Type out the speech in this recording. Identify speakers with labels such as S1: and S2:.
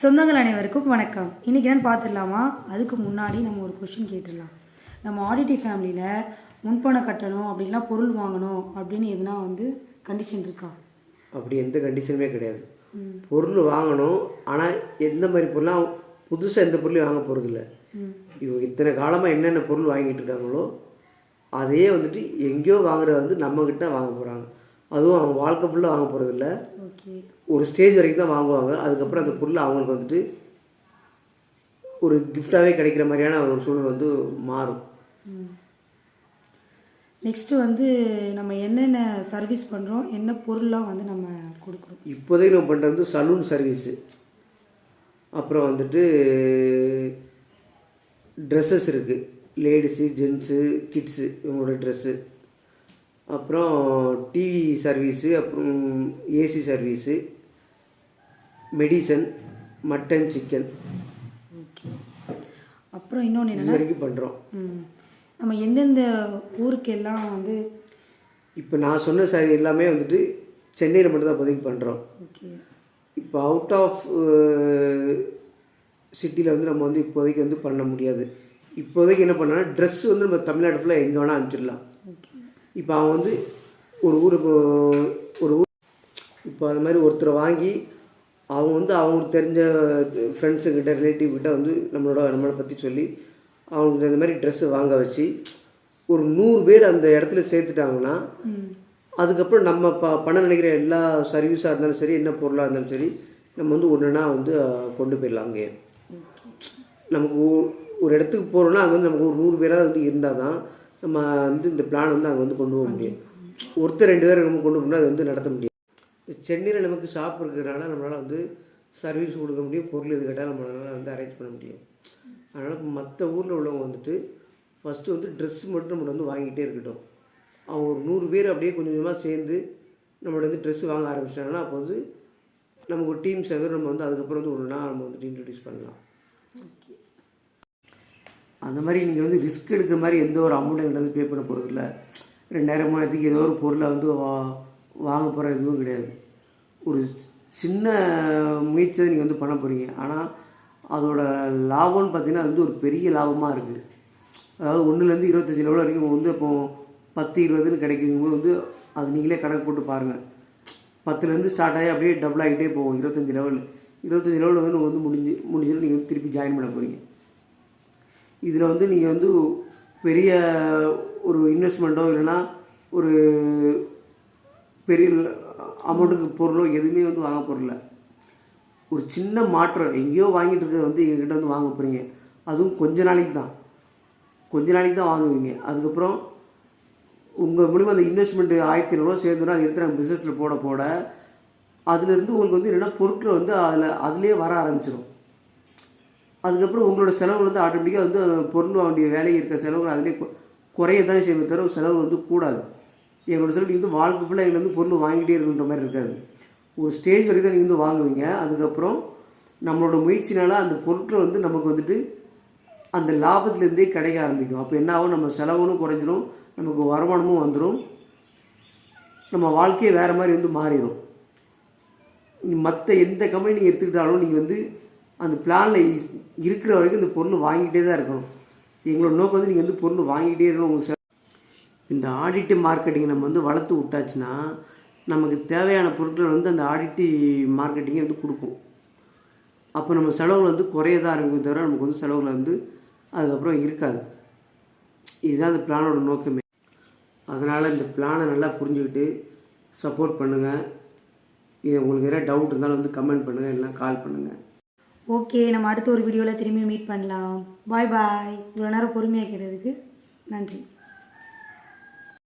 S1: சொந்தங்கள் அனைவருக்கும் வணக்கம். இன்றைக்கி என்னன்னு பார்த்துடலாமா? அதுக்கு முன்னாடி நம்ம ஒரு கொஷின் கேட்டுடலாம். நம்ம ஆடிட்டி ஃபேமிலியில் முன்பணம் கட்டணும் அப்படின்லாம் பொருள் வாங்கணும் அப்படின்னு எதுனா வந்து கண்டிஷன் இருக்கா?
S2: அப்படி எந்த கண்டிஷனுமே கிடையாது. பொருள் வாங்கணும் ஆனால் எந்த மாதிரி பொருளாக புதுசாக எந்த பொருளையும் வாங்க போகிறதில்ல இவங்க இத்தனை காலமாக என்னென்ன பொருள் வாங்கிட்டு இருக்காங்களோ அதையே வந்துட்டு எங்கேயோ வாங்குறத வந்து நம்மக்கிட்ட வாங்க போகிறாங்க அதுவும் அவங்க வாழ்க்கை ஃபுல்லாக வாங்க போகிறதில்ல
S1: ஓகே
S2: ஒரு ஸ்டேஜ் வரைக்கும் தான் வாங்குவாங்க. அதுக்கப்புறம் அந்த பொருள் அவங்களுக்கு வந்துட்டு ஒரு கிஃப்டாகவே கிடைக்கிற மாதிரியான ஒரு சூழ்நிலை வந்து மாறும்.
S1: நெக்ஸ்ட்டு வந்து நம்ம என்னென்ன சர்வீஸ் பண்ணுறோம் என்ன பொருள்லாம் வந்து நம்ம கொடுக்குறோம்?
S2: இப்போதைக்கு நம்ம பண்ணுறது வந்து சலூன் சர்வீஸு அப்புறம் வந்துட்டு ட்ரெஸ்ஸஸ் இருக்குது லேடிஸு ஜென்ஸு கிட்ஸு இவங்களோட ட்ரெஸ்ஸு அப்புறம் டிவி சர்வீஸு அப்புறம் AC service medicine mutton chicken
S1: okay அப்புறம் இன்னொன்று என்னென்னா
S2: வரைக்கும் பண்ணுறோம்
S1: நம்ம எந்தெந்த ஊருக்கு எல்லாம் வந்து
S2: இப்போ நான் சொன்ன சாரி எல்லாமே வந்துட்டு சென்னையில் மட்டும் தான் இப்போதைக்கு பண்ணுறோம்
S1: ஓகே
S2: இப்போ அவுட் ஆஃப் சிட்டியில் வந்து நம்ம வந்து இப்போதைக்கு வந்து பண்ண முடியாது. இப்போதைக்கு என்ன பண்ணோன்னா ட்ரெஸ் வந்து நம்ம தமிழ்நாடு ஃபுல்லாக எங்கே வேணால் அனுப்பிச்சிடலாம்.
S1: ஓகே
S2: இப்போ அவன் வந்து ஒரு ஊர் இப்போ ஒரு ஊர் இப்போ அது மாதிரி ஒருத்தரை வாங்கி அவங்க வந்து அவங்களுக்கு தெரிஞ்ச ஃப்ரெண்ட்ஸுக்கிட்ட ரிலேட்டிவ் கிட்ட வந்து நம்மளோட நம்மளை பற்றி சொல்லி அவங்க இந்த மாதிரி ட்ரெஸ்ஸு வாங்க வச்சு ஒரு நூறு பேர் அந்த இடத்துல சேர்த்துட்டாங்கன்னா அதுக்கப்புறம் நம்ம ப பண்ண நினைக்கிற எல்லா சர்வீஸாக இருந்தாலும் சரி என்ன பொருளாக இருந்தாலும் சரி நம்ம வந்து ஒன்றுனா வந்து கொண்டு போயிடலாம் அங்கே நமக்கு ஒரு இடத்துக்கு போகிறோம்னா அங்கே வந்து நமக்கு ஒரு நூறு பேராக வந்து இருந்தால் தான் நம்ம வந்து இந்த பிளான் வந்து அங்கே வந்து கொண்டு போக முடியும். ஒருத்தர் ரெண்டு பேரும் நம்ம கொண்டு போனால் அது வந்து நடத்த முடியும் சென்னையில் நமக்கு ஷாப் இருக்கிறதுனால நம்மளால் வந்து சர்வீஸ் கொடுக்க முடியும். பொருள் எது கேட்டால் நம்மளால் வந்து அரேஞ்ச் பண்ண முடியும். அதனால் மற்ற ஊரில் உள்ளவங்க வந்துட்டு ஃபஸ்ட்டு வந்து ட்ரெஸ் மட்டும் நம்மளை வந்து வாங்கிட்டே இருக்கட்டும். அவங்க ஒரு நூறு பேர் அப்படியே கொஞ்சம் கொஞ்சமாக சேர்ந்து நம்மளோட வந்து ட்ரெஸ் வாங்க ஆரம்பிச்சிட்டாங்கன்னா அப்போ வந்து நமக்கு ஒரு டீம் சேர்ந்து நம்ம வந்து அதுக்கப்புறம் வந்து ஒன்றுனா நம்ம வந்துட்டு இன்ட்ரடியூஸ் பண்ணலாம். அந்த மாதிரி நீங்கள் வந்து ரிஸ்க் எடுக்கிற மாதிரி எந்த ஒரு அமௌண்ட்டும் வந்து பே பண்ண போகிறது இல்லை ரெண்டாயிரம் மூணாயிரத்துக்கு ஏதோ ஒரு பொருளை வந்து வா வாங்க போகிற எதுவும் கிடையாது. ஒரு சின்ன முயற்சியை நீங்கள் வந்து பண்ண போகிறீங்க ஆனால் அதோட லாபம்னு பார்த்தீங்கன்னா அது வந்து ஒரு பெரிய லாபமாக இருக்குது அதாவது ஒன்றுலேருந்து இருபத்தஞ்சி லெவல் வரைக்கும் வந்து இப்போ பத்து இருபதுன்னு கிடைக்கும்போது வந்து அது நீங்களே கணக்கு போட்டு பாருங்கள் பத்துலேருந்து ஸ்டார்ட் ஆகி அப்படியே டபுள் ஆகிட்டே போகும் இருபத்தஞ்சி லெவல் இருபத்தஞ்சி லெவலில் வந்து நீங்கள் வந்து முடிஞ்சு முடிஞ்சிடும் நீங்கள் வந்து திருப்பி ஜாயின் பண்ண போகிறீங்க இதில் வந்து நீங்கள் வந்து பெரிய ஒரு இன்வெஸ்ட்மெண்ட்டோ இல்லைன்னா ஒரு பெரிய அமௌண்ட்டுக்கு பொருளோ எதுவுமே வந்து வாங்க போகிறல ஒரு சின்ன மாற்றம் எங்கேயோ வாங்கிட்டு இருக்கிறத வந்து எங்ககிட்ட வந்து வாங்க போகிறீங்க அதுவும் கொஞ்ச நாளைக்கு தான். கொஞ்ச நாளைக்கு தான் வாங்குவீங்க. அதுக்கப்புறம் உங்கள் மூலிமா அந்த இன்வெஸ்ட்மெண்ட்டு ஆயிரத்தி ஐநூறுரூவா சேர்ந்துனா அதை எடுத்து நாங்கள் பிஸ்னஸில் போட போட அதுலேருந்து உங்களுக்கு வந்து என்னென்னா பொருட்கள் வந்து அதில் அதுலேயே வர ஆரம்பிச்சிடும் அதுக்கப்புறம் உங்களோட செலவு வந்து ஆட்டோமேட்டிக்காக வந்து அந்த பொருள் வேண்டிய வேலையை இருக்க செலவுகள் அதிலே குறைய தான் செய்யுமே தவிர செலவு வந்து கூடாது. எங்களோட செலவு நீங்கள் வந்து வாழ்க்கை ஃபுல்லாக எங்களை வந்து பொருள் வாங்கிட்டே இருக்குன்ற மாதிரி இருக்காது. ஒரு ஸ்டேஜ் வரைக்கும் தான் நீங்கள் வந்து வாங்குவீங்க. அதுக்கப்புறம் நம்மளோட முயற்சினால அந்த பொருட்கள் வந்து நமக்கு வந்துட்டு அந்த லாபத்துலேருந்தே கிடைக்க ஆரம்பிக்கும். அப்போ என்ன ஆகும்? நம்ம செலவுகளும் குறைஞ்சிரும். நமக்கு வருமானமும் வந்துடும் நம்ம வாழ்க்கையே வேறு மாதிரி வந்து மாறிடும் மற்ற எந்த கம்பெனி நீங்கள் எடுத்துக்கிட்டாலும் நீங்கள் வந்து அந்த பிளானில் இருக்கிற வரைக்கும் இந்த பொருள் வாங்கிட்டே தான் இருக்கணும். எங்களோட நோக்கம் வந்து நீங்கள் வந்து பொருள் வாங்கிட்டே இருக்கணும் உங்கள் இந்த ஆடிட்டு மார்க்கெட்டிங் நம்ம வந்து வளர்த்து விட்டாச்சுன்னா நமக்கு தேவையான பொருட்கள் வந்து அந்த ஆடிட்டி மார்க்கெட்டிங்கை வந்து கொடுக்கும். அப்போ நம்ம செலவுகள் வந்து குறையதான் இருக்கும் தவிர நமக்கு வந்து செலவுகள் வந்து அதுக்கப்புறம் இருக்காது. இதுதான் அந்த பிளானோட நோக்கமே. அதனால் இந்த பிளானை நல்லா புரிஞ்சுக்கிட்டு சப்போர்ட் பண்ணுங்கள் இது உங்களுக்கு எதாவது டவுட் இருந்தாலும் வந்து கமெண்ட் பண்ணுங்கள் இல்லைனா கால் பண்ணுங்கள்
S1: ஓகே நம்ம அடுத்த ஒரு வீடியோவில் திரும்பி மீட் பண்ணலாம். பாய் பாய் இவ்வளோ நேரம் பொறுமையாக கேட்டதுக்கு நன்றி.